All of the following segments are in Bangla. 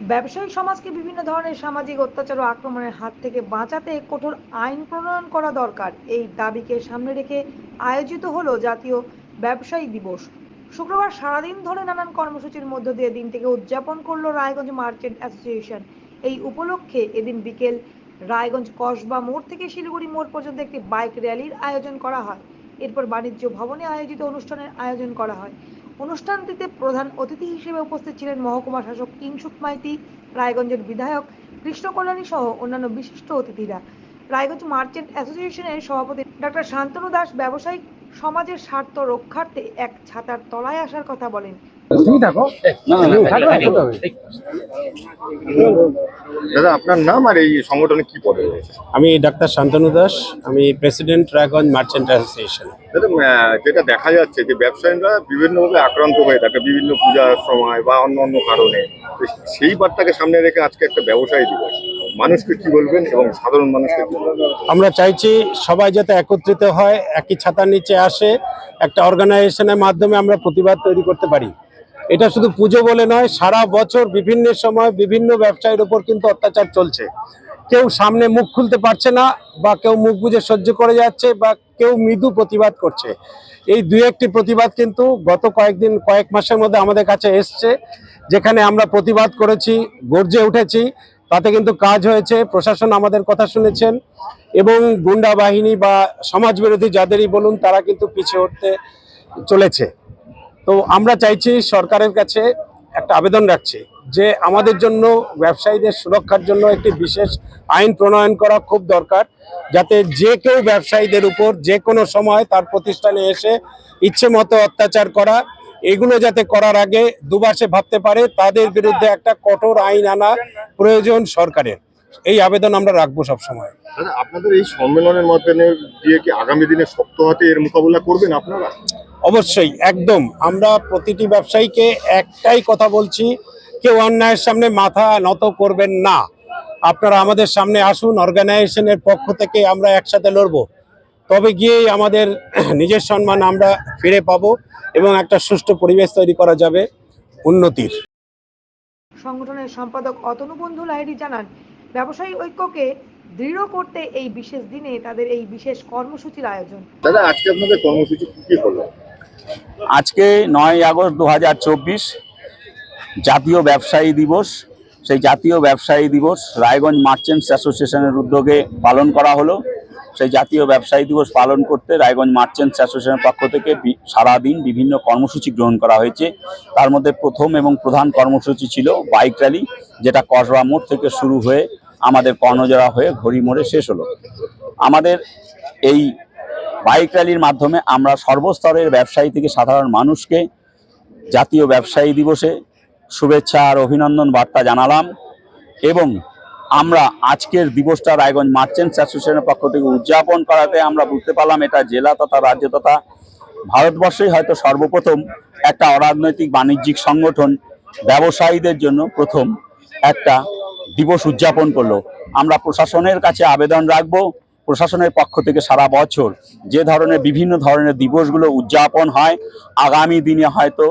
ব্যবসায়ী সমাজকে বিভিন্ন ধরনের সামাজিক অত্যাচার ও আক্রমণের হাত থেকে বাঁচাতে কঠোর আইন প্রণয়ন করা দরকার। এই দাবিকে সামনে রেখে আয়োজিত হলো জাতীয় ব্যবসায়ী দিবস। শুক্রবার সারাদিন ধরে নানান কর্মসূচির মধ্য দিয়ে দিনটিকে উদযাপন করল রায়গঞ্জ মার্চেন্ট অ্যাসোসিয়েশন। এই উপলক্ষে এদিন বিকেল রায়গঞ্জ কসবা মোড় থেকে শিলিগুড়ি মোড় পর্যন্ত একটি বাইক র্যালির আয়োজন করা হয়। এরপর বাণিজ্য ভবনে আয়োজিত অনুষ্ঠানের আয়োজন করা হয়। অনুষ্ঠানটিতে প্রধান অতিথি হিসেবে উপস্থিত ছিলেন মহকুমা শাসক কিংসুক মাইতি রায়গঞ্জের বিধায়ক কৃষ্ণ কল্যাণী সহ অন্যান্য বিশিষ্ট অতিথিরা। রায়গঞ্জ মার্চেন্ট অ্যাসোসিয়েশনের সভাপতি ডক্টর শান্তনু দাস ব্যবসায়িক সমাজের স্বার্থ রক্ষার্থে এক ছাতার তলায় আসার কথা বলেন। তুমি থাকো। দাদা আপনার নাম আর এই সংগঠনে কি পদে আমি ডাক্তার শান্তনু দাস আমি প্রেসিডেন্ট রায়গঞ্জ মার্চেন্ট অ্যাসোসিয়েশন। দাদা যেটা দেখা যাচ্ছে যে ব্যবসায়ীরা বিভিন্নভাবে আক্রান্ত হয়ে থাকে বিভিন্ন পূজার সময় বা অন্য অন্য কারণে। সেই বার্তাকে সামনে রেখে আজকে একটা ব্যবসায়ী দিবস। মানুষকে কি বলবেন এবং সাধারণ মানুষকে কি আমরা চাইছি সবাই যাতে একত্রিত হয় একই ছাতার নিচে আসে একটা অর্গানাইজেশনের মাধ্যমে আমরা প্রতিবাদ তৈরি করতে পারি। এটা শুধু পুজো বলে নয়, সারা বছর বিভিন্ন সময় বিভিন্ন ব্যবসায়ীর উপর কিন্তু অত্যাচার চলছে। কেউ সামনে মুখ খুলতে পারছে না বা কেউ মুখ বুজে সহ্য করে যাচ্ছে বা কেউ মৃদু প্রতিবাদ করছে। এই দুই একটি প্রতিবাদ কিন্তু গত কয়েকদিন, কয়েক মাসের মধ্যে আমাদের কাছে এসছে, যেখানে আমরা প্রতিবাদ করেছি, গর্জে উঠেছি। তাতে কিন্তু কাজ হয়েছে, প্রশাসন আমাদের কথা শুনেছেন এবং গুন্ডা বাহিনী বা সমাজ বিরোধী যাদেরই বলুন, তারা কিন্তু পিছিয়ে উঠতে চলেছে। তো আমরা চাইছি সরকারের কাছে একটা আবেদন রাখছি যে আমাদের জন্য, ব্যবসায়ীদের সুরক্ষার জন্য একটি বিশেষ আইন প্রণয়ন করা খুব দরকার, যাতে যে কেউ ব্যবসায়ীদের উপর যে কোনো সময় তার প্রতিষ্ঠানে এসে ইচ্ছে মতো অত্যাচার করা, এগুলো যাতে করার আগে দুবাসে ভাবতে পারে, তাদের বিরুদ্ধে একটা কঠোর আইন আনা প্রয়োজন সরকারের। এই আবেদন আমরা রাখব সবসময়। আপনাদের এই সম্মেলনের মাধ্যমে দিয়ে কি আগামী দিনে শক্ত হাতে এর মোকাবিলা করবেন আপনারা? অবশ্যই একদম। আমরা প্রতিটি ব্যবসায়ীকে একটাই কথা বলছি কেউ অন্যায়ের সামনে মাথা নত করবেন না। আপনারা আমাদের সামনে আসুন অর্গানাইজেশনের পক্ষ থেকে আমরা একসাথে লড়ব। তবে গিয়েই আমাদের নিজের সম্মান আমরা ফিরে পাবো এবং একটা সুষ্ঠু পরিবেশ তৈরি করা যাবে উন্নতির। সংগঠনের সম্পাদক অতনু বন্ধু লাহিড়ী জানান ব্যবসায়ী ঐক্যকে দৃঢ় করতে এই বিশেষ দিনে তাদের এই বিশেষ কর্মসূচির আয়োজন। দাদা আজকে আপনাদের কর্মসূচি কি কি হলো? আজকে নয় আগস্ট দু হাজার চব্বিশ জাতীয় ব্যবসায়ী দিবস। সেই জাতীয় ব্যবসায়ী দিবস রায়গঞ্জ মার্চেন্টস অ্যাসোসিয়েশনের উদ্যোগে পালন করা হলো। সেই জাতীয় ব্যবসায়ী দিবস পালন করতে রায়গঞ্জ মার্চেন্টস অ্যাসোসিয়েশনের পক্ষ থেকে সারাদিন বিভিন্ন কর্মসূচি গ্রহণ করা হয়েছে। তার মধ্যে প্রথম এবং প্রধান কর্মসূচি ছিল বাইক র্যালি যেটা কসবা মোড় থেকে শুরু হয়ে আমাদের কর্ণজোড়া হয়ে ঘড়ি মোড়ে শেষ হলো। আমাদের এই বাইক র্যালির মাধ্যমে আমরা সর্বস্তরের ব্যবসায়ী থেকে সাধারণ মানুষকে জাতীয় ব্যবসায়ী দিবসে শুভেচ্ছা আর অভিনন্দন বার্তা জানালাম এবং আমরা আজকের দিবসটা রায়গঞ্জ মার্চেন্টস অ্যাসোসিয়েশনের পক্ষ থেকে উদযাপন করাতে আমরা বুঝতে পারলাম এটা জেলা তথা রাজ্য তথা ভারতবর্ষেই হয়তো সর্বপ্রথম একটা অরাজনৈতিক বাণিজ্যিক সংগঠন ব্যবসায়ীদের জন্য প্রথম একটা দিবস উদযাপন করল। আমরা প্রশাসনের কাছে আবেদন রাখব। প্রশাসনের পক্ষ থেকে সারা বছর যে ধরনের বিভিন্ন ধরনের দিবসগুলো উদযাপন হয় আগামী দিনে হয়তো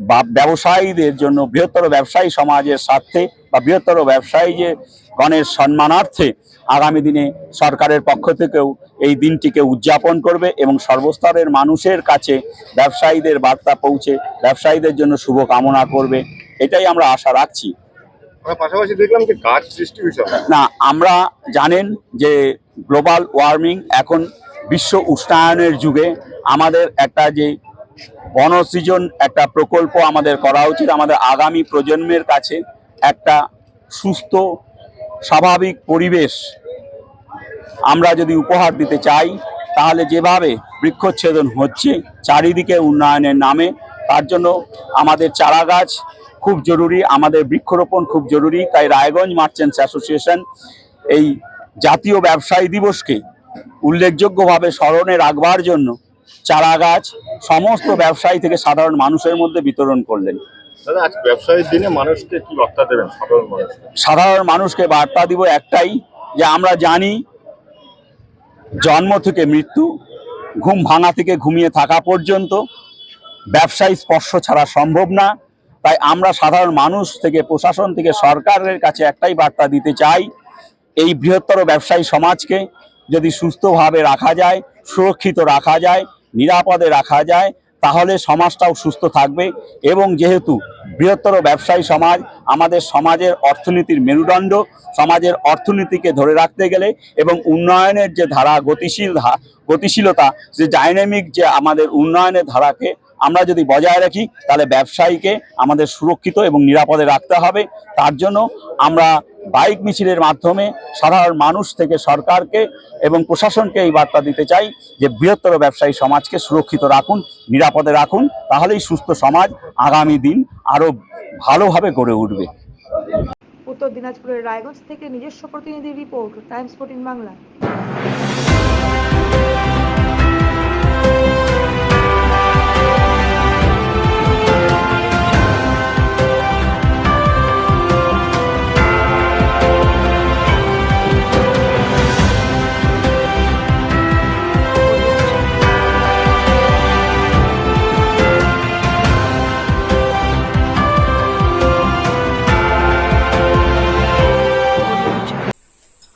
বা ব্যবসায়ীদের জন্য বৃহত্তর ব্যবসায়ী সমাজের স্বার্থে বা বৃহত্তর ব্যবসায়ী যে গণের সম্মানার্থে আগামী দিনে সরকারের পক্ষ থেকেও এই দিনটিকে উদযাপন করবে এবং সর্বস্তরের মানুষের কাছে ব্যবসায়ীদের বার্তা পৌঁছে ব্যবসায়ীদের জন্য শুভ কামনা করবে এটাই আমরা আশা রাখছি। পাশাপাশি দেখলাম যে গাছ ডিস্ট্রিবিউশন না আমরা জানেন যে গ্লোবাল ওয়ার্মিং এখন বিশ্ব উষ্ণায়নের যুগে আমাদের একটা যে বনসৃজন একটা প্রকল্প আমাদের করা উচিত, আমাদের আগামী প্রজন্মের কাছে একটা সুস্থ, স্বাভাবিক পরিবেশ আমরা যদি উপহার দিতে চাই, তাহলে যেভাবে বৃক্ষচ্ছেদন হচ্ছে চারিদিকে উন্নয়নের নামে, তার জন্য আমাদের চারা গাছ খুব জরুরি, আমাদের বৃক্ষরোপণ খুব জরুরি। তাই রায়গঞ্জ মার্চেন্টস অ্যাসোসিয়েশন এই জাতীয় ব্যবসায়ী দিবসকে উল্লেখযোগ্যভাবে স্মরণে রাখবার জন্য চারা গাছ সমস্ত ব্যবসায়ী থেকে সাধারণ মানুষের মধ্যে বিতরণ করলেন। সাধারণ মানুষকে বার্তা দিব একটাই যে আমরা জানি জন্ম থেকে মৃত্যু ঘুম ভাঙা থেকে ঘুমিয়ে থাকা পর্যন্ত ব্যবসায়ী স্পর্শ ছাড়া সম্ভব না। তাই আমরা সাধারণ মানুষ থেকে প্রশাসন থেকে সরকারের কাছে একটাই বার্তা দিতে চাই এই বৃহত্তর ব্যবসায়ী সমাজকে যদি সুস্থভাবে রাখা যায়, সুরক্ষিত রাখা যায়, নিরাপদে রাখা যায়, তাহলে সমাজটাও সুস্থ থাকবে এবং যেহেতু বৃহত্তর ব্যবসায়ী সমাজ, আমাদের সমাজের অর্থনীতির মেরুদণ্ড, সমাজের অর্থনীতিকে ধরে রাখতে গেলে এবং উন্নয়নের যে ধারা গতিশীল গতিশীলতা, যে ডাইনামিক যে আমাদের উন্নয়নের ধারাকে আমরা যদি বজায় রাখি, তাহলে ব্যবসায়ীকে আমাদের সুরক্ষিত এবং নিরাপদে রাখতে হবে। তার জন্য আমরা বাইক মিছিলের মাধ্যমে সাধারণ মানুষ থেকে সরকারকে এবং প্রশাসনকে এই বার্তা দিতে চাই যে বৃহত্তর ব্যবসায়ী সমাজকে সুরক্ষিত রাখুন, নিরাপদে রাখুন, তাহলেই সুস্থ সমাজ আগামী দিন আরও ভালোভাবে গড়ে উঠবে। উত্তর দিনাজপুরের রায়গঞ্জ থেকে নিজস্ব প্রতিনিধি report, Times fourteen Bangla.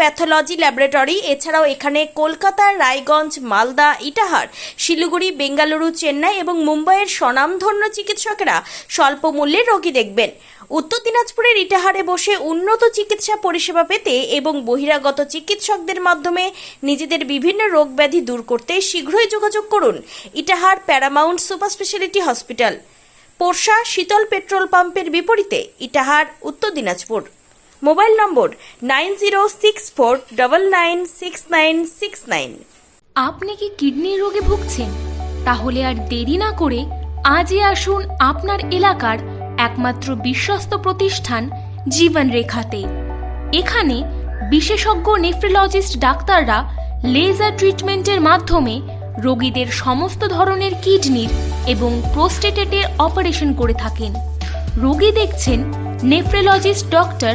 Pathology laboratory, এছাড়াও এখানে কলকাতা, রায়গঞ্জ, মালদা, ইটাহার, শিলিগুড়ি, বেঙ্গালুরু, চেন্নাই এবং মুম্বাইয়ের স্বনামধন্য চিকিৎসকেরা স্বল্প মূল্যে রোগী দেখবেন। উত্তর দিনাজপুরের ইটাহারে বসে উন্নত চিকিৎসা পরিষেবা পেতে এবং বহিরাগত চিকিৎসকদের মাধ্যমে নিজেদের বিভিন্ন রোগ ব্যাধি দূর করতে শীঘ্রই যোগাযোগ করুন। Itahar Paramount super speciality hospital. Porsha Shital petrol পাম্পের বিপরীতে Itahar, Uttar Dinajpur. Mobile number nine zero six four double nine six nine six nine. আপনি কি কিডনির রোগে ভুগছেন? তাহলে আর দেরি না করে আজই আসুন আপনার এলাকার একমাত্র বিশ্বস্ত প্রতিষ্ঠান জীবন রেখাতে এখানে বিশেষজ্ঞ নেফ্রোলজিস্ট ডাক্তাররা লেজার ট্রিটমেন্টের মাধ্যমে রোগীদের সমস্ত ধরনের কিডনির এবং প্রোস্টেটেটের অপারেশন করে থাকেন। রোগী দেখছেন nephrologist doctor